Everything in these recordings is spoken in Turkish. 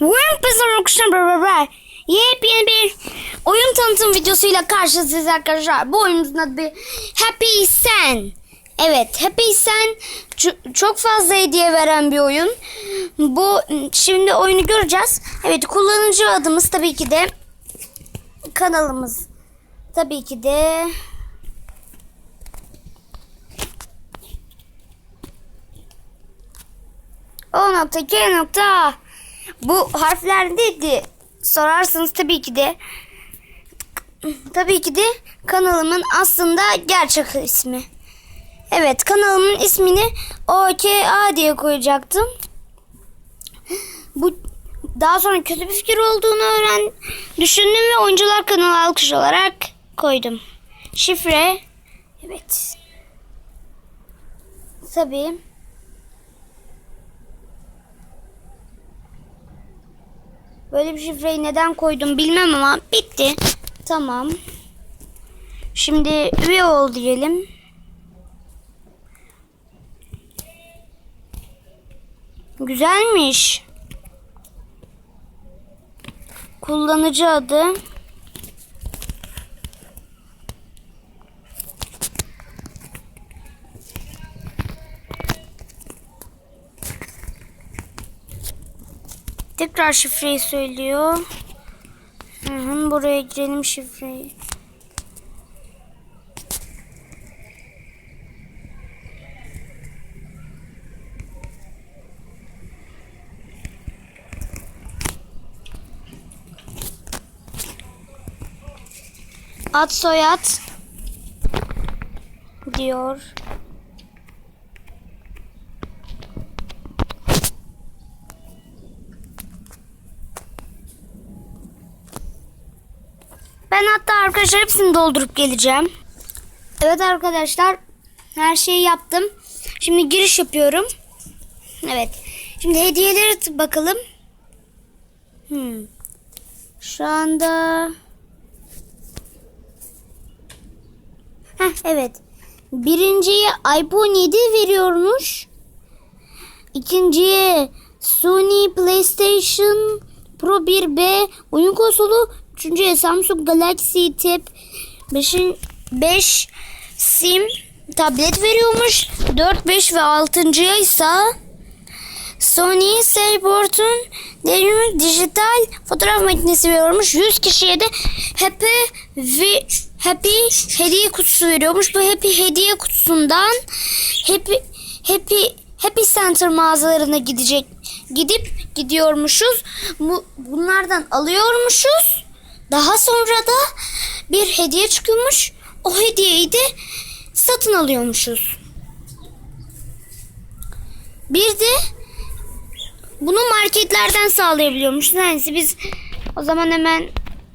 Bizim arkadaşlar beraber yepyeni bir oyun tanıtım videosuyla karşınızdayız arkadaşlar. Bu oyunumuzun adı Happy Sen. Evet Happy Sen çok fazla hediye veren bir oyun. Bu şimdi oyunu göreceğiz. Evet kullanıcı adımız tabii ki de kanalımız. Tabii ki de O nokta K nokta. Bu harfler neydi? Sorarsınız tabii ki de. Tabii ki de kanalımın aslında gerçek ismi. Evet kanalımın ismini OKA diye koyacaktım. Bu daha sonra kötü bir fikir olduğunu öğren düşündüm ve oyuncular kanalı alkış olarak koydum. Şifre evet. Tabii. Böyle bir şifreyi neden koydum bilmem ama bitti. Tamam. Şimdi üye ol diyelim. Güzelmiş. Kullanıcı adı. Tekrar şifreyi söylüyor. Hı buraya girelim şifreyi. Ad soyad diyor. Ben hatta arkadaşlar hepsini doldurup geleceğim. Evet arkadaşlar her şeyi yaptım. Şimdi giriş yapıyorum. Evet. Şimdi hediyeleri bakalım. Hmm. Şu anda Heh, evet. Birinciye iPhone 7 veriyormuş. İkinciye Sony PlayStation Pro 1B oyun konsolu. Üçüncüye Samsung Galaxy Tab 5, 5 sim tablet veriyormuş. 4, 5 ve 6.ya ise Sony Cyborg'un devrimli dijital fotoğraf makinesi veriyormuş. 100 kişiye de Happy ve Happy hediye kutusu veriyormuş. Bu Happy hediye kutusundan Happy Happy Happy Center mağazalarına gidecek gidip gidiyormuşuz. Bu bunlardan alıyormuşuz. Daha sonra da bir hediye çıkıyormuş. O hediyeyi de satın alıyormuşuz. Bir de bunu marketlerden sağlayabiliyormuş. Neyse biz o zaman hemen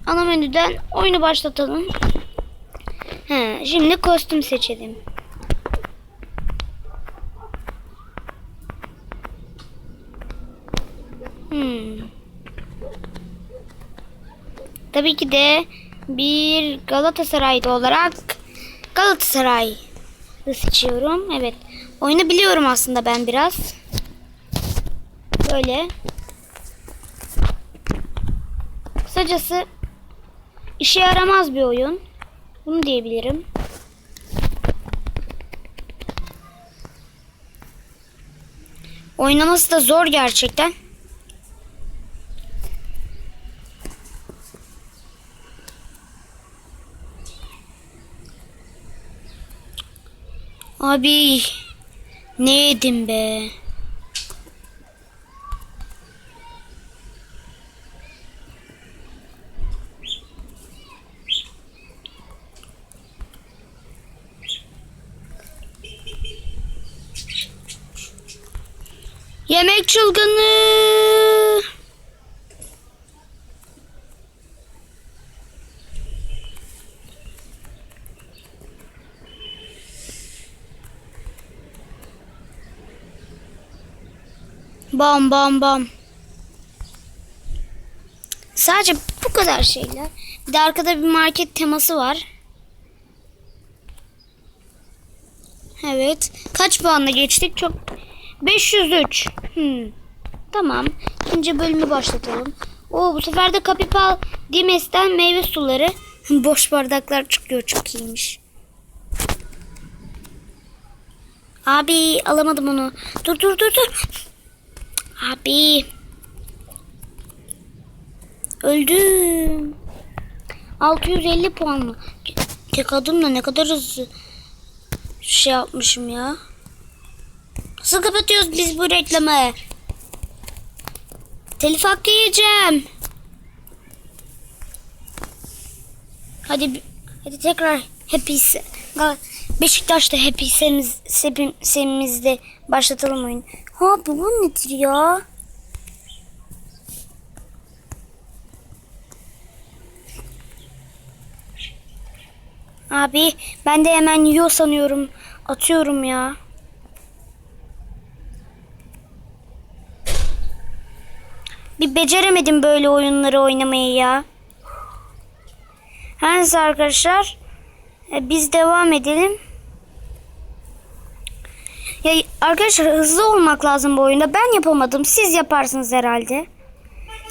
ana menüden oyunu başlatalım. He, şimdi kostüm seçelim. Hmm. Tabii ki de bir Galatasaraylı olarak Galatasaray seçiyorum. Evet. Oyunu biliyorum aslında ben biraz. Böyle. Kısacası işe yaramaz bir oyun. Bunu diyebilirim. Oynaması da zor gerçekten. Abi ne yedim be? Yemek çılgınlığı. Bam bam bam. Sadece bu kadar şeyler. Bir de arkada bir market teması var. Evet. Kaç puanla geçtik? Çok 503. Hmm. Tamam. İkinci bölümü başlatalım. Oo bu sefer de Kapipal Dimes'ten meyve suları. Boş bardaklar çıkıyor. Çok iyiymiş. Abi alamadım onu. Dur dur dur dur. Abi. Öldüm. 650 puan mı? Tek adımla ne kadar hızlı şey yapmışım ya. Nasıl kapatıyoruz biz bu reklamı? Telif hakkı yiyeceğim. Hadi hadi tekrar Gal- Beşiktaş'ta Happy Semiz, Sepim, Semimizde başlatalım oyunu. Abi bu nedir ya? Abi ben de hemen yiyor sanıyorum. Atıyorum ya. Bir beceremedim böyle oyunları oynamayı ya. Her neyse arkadaşlar. e, Biz devam edelim. Ya arkadaşlar hızlı olmak lazım bu oyunda. Ben yapamadım. Siz yaparsınız herhalde.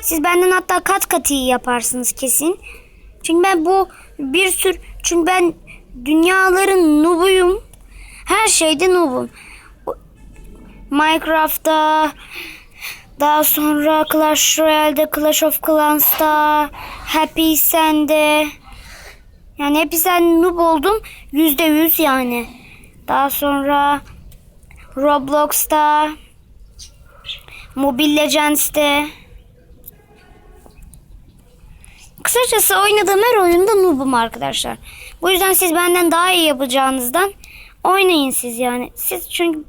Siz benden hatta kat kat iyi yaparsınız kesin. Çünkü ben bu bir sür çünkü ben dünyaların noobuyum. Her şeyde noobum. Minecraft'ta daha sonra Clash Royale'de, Clash of Clans'ta, Happy Sand'de. Yani Happy Sand noob oldum. Yüzde yüz yani. Daha sonra Roblox'ta, Mobile Legends'te. Kısacası oynadığım her oyunda noobum arkadaşlar. Bu yüzden siz benden daha iyi yapacağınızdan oynayın siz yani. Siz çünkü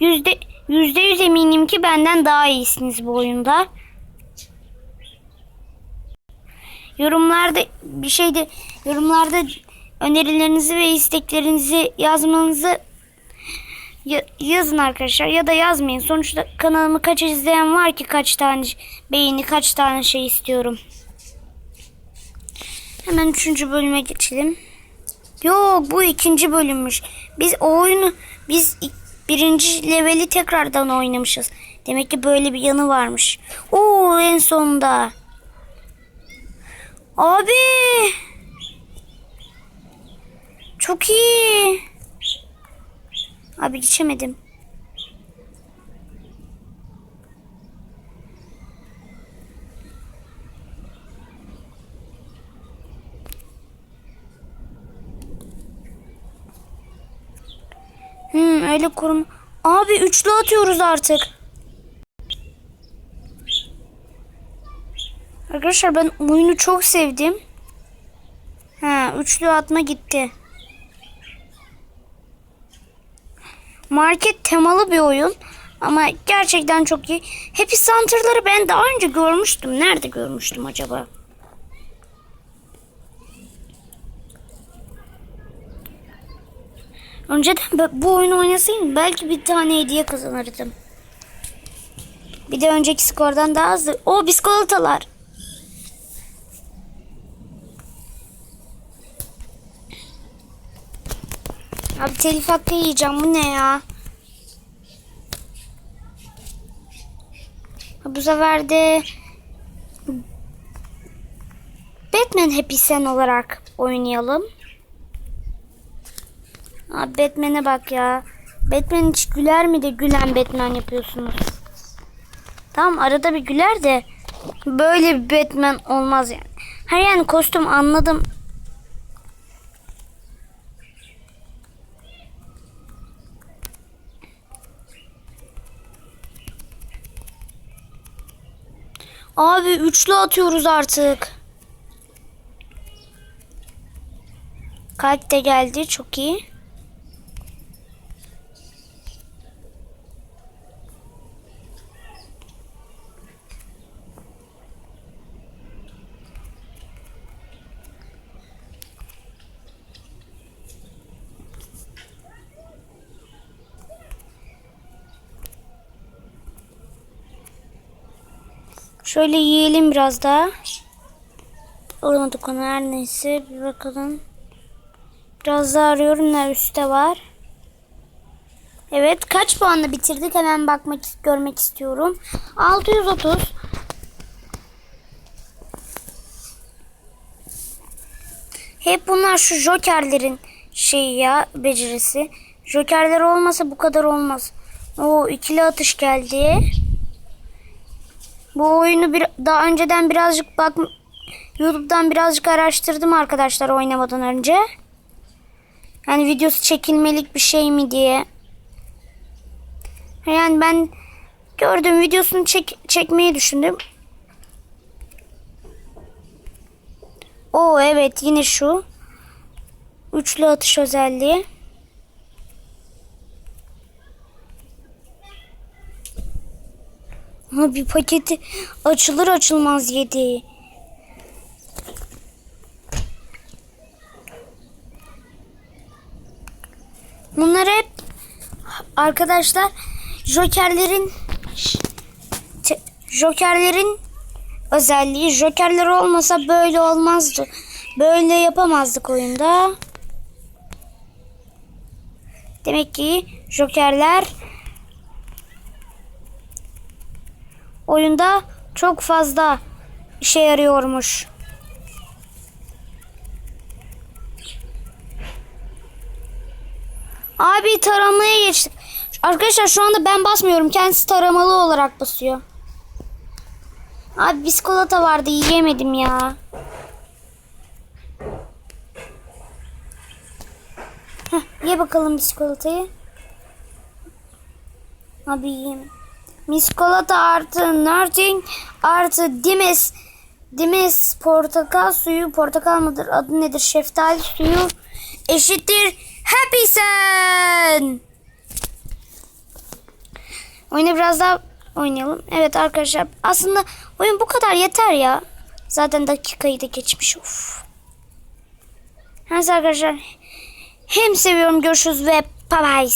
yüzde yüzde yüz eminim ki benden daha iyisiniz bu oyunda. Yorumlarda bir şey de yorumlarda önerilerinizi ve isteklerinizi yazmanızı ya- yazın arkadaşlar ya da yazmayın. Sonuçta kanalımı kaç izleyen var ki kaç tane beğeni kaç tane şey istiyorum. Hemen üçüncü bölüme geçelim. Yok bu ikinci bölümmüş. Biz oyunu biz birinci leveli tekrardan oynamışız. Demek ki böyle bir yanı varmış. Oo en sonunda. Abi. Çok iyi. Abi geçemedim. Hmm, öyle kurum. Abi üçlü atıyoruz artık. Arkadaşlar ben oyunu çok sevdim. Ha, üçlü atma gitti. Market temalı bir oyun. Ama gerçekten çok iyi. Happy Center'ları ben daha önce görmüştüm. Nerede görmüştüm acaba? Önceden bu oyunu oynasaydım belki bir tane hediye kazanırdım. Bir de önceki skordan daha hızlı. O biskolatalar. Abi telif hakkı yiyeceğim. Bu ne ya? Bu sefer de Batman Happy Sen olarak oynayalım. Abi Batman'e bak ya. Batman hiç güler mi de gülen Batman yapıyorsunuz. Tamam arada bir güler de böyle bir Batman olmaz yani. Her yani kostüm anladım. Abi üçlü atıyoruz artık. Kalp de geldi çok iyi. Şöyle yiyelim biraz daha. Olmadık onu her neyse bir bakalım. Biraz daha arıyorum ne üstte var. Evet kaç puanla bitirdik hemen bakmak görmek istiyorum. 630. Hep bunlar şu jokerlerin şeyi ya becerisi. Jokerler olmasa bu kadar olmaz. O ikili atış geldi. Bu oyunu bir, daha önceden birazcık bak YouTube'dan birazcık araştırdım arkadaşlar oynamadan önce. Yani videosu çekilmelik bir şey mi diye. Yani ben gördüm videosunu çek, çekmeyi düşündüm. O evet yine şu. Üçlü atış özelliği. Ama bir paketi açılır açılmaz yedi. Bunlar hep arkadaşlar Jokerlerin Jokerlerin özelliği. Jokerler olmasa böyle olmazdı. Böyle yapamazdık oyunda. Demek ki Jokerler oyunda çok fazla işe yarıyormuş. Abi taramaya geçtik. Arkadaşlar şu anda ben basmıyorum. Kendisi taramalı olarak basıyor. Abi biskolata vardı yiyemedim ya. Heh, ye bakalım biskolatayı. Abi yiyeyim. Miskolata artı nothing artı dimes dimes portakal suyu portakal mıdır adı nedir şeftali suyu eşittir happy sen. Oyunu biraz daha oynayalım. Evet arkadaşlar aslında oyun bu kadar yeter ya. Zaten dakikayı da geçmiş. Of. Neyse arkadaşlar. Hem seviyorum görüşürüz ve bye bye.